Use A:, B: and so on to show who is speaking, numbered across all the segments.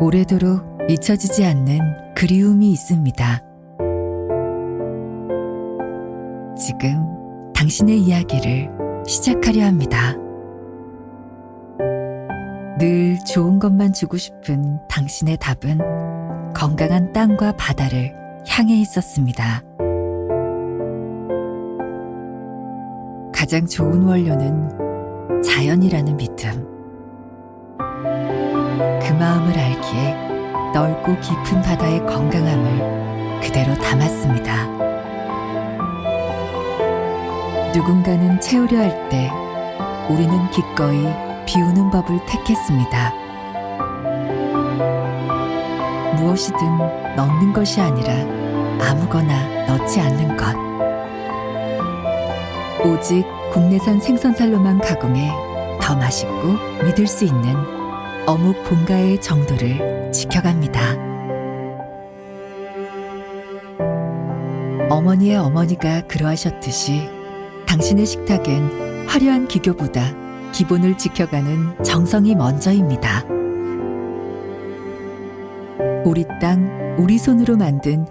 A: 오래도록 잊혀지지 않는 그리움이 있습니다. 지금 당신의 이야기를 시작하려 합니다. 늘 좋은 것만 주고 싶은 당신의 답은 건강한 땅과 바다를 향해 있었습니다. 가장 좋은 원료는 자연이라는 믿음. 그 마음을 알기에 넓고 깊은 바다의 건강함을 그대로 담았습니다. 누군가는 채우려 할 때 우리는 기꺼이 비우는 법을 택했습니다. 무엇이든 넣는 것이 아니라 아무거나 넣지 않는 것. 오직 국내산 생선살로만 가공해 더 맛있고 믿을 수 있는 어묵 본가의 정도를 지켜갑니다. 어머니의 어머니가 그러하셨듯이 당신의 식탁엔 화려한 기교보다 기본을 지켜가는 정성이 먼저입니다. 우리 땅, 우리 손으로 만든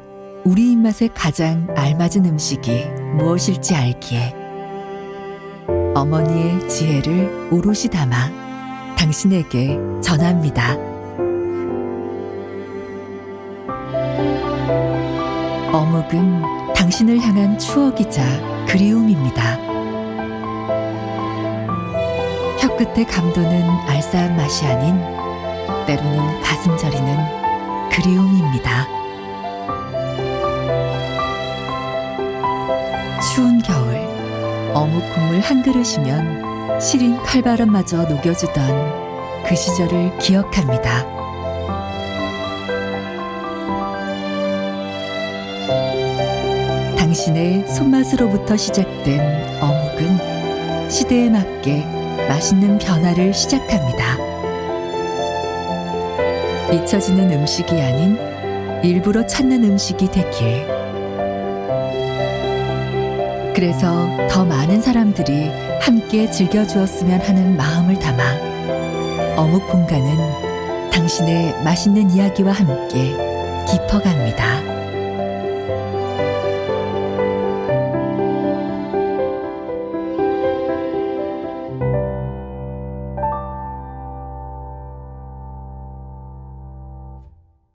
A: 우리 입맛에 가장 알맞은 음식이 무엇일지 알기에 어머니의 지혜를 오롯이 담아 당신에게 전합니다. 어묵은 당신을 향한 추억이자 그리움입니다. 혀끝의 감도는 알싸한 맛이 아닌 때로는 가슴 저리는 그리움입니다. 추운 겨울 어묵 국물 한 그릇이면 시린 칼바람마저 녹여주던 그 시절을 기억합니다. 당신의 손맛으로부터 시작된 어묵은 시대에 맞게 맛있는 변화를 시작합니다. 잊혀지는 음식이 아닌 일부러 찾는 음식이 되길. 그래서 더 많은 사람들이 함께 즐겨주었으면 하는 마음을 담아 어묵 본가는 당신의 맛있는 이야기와 함께 깊어갑니다.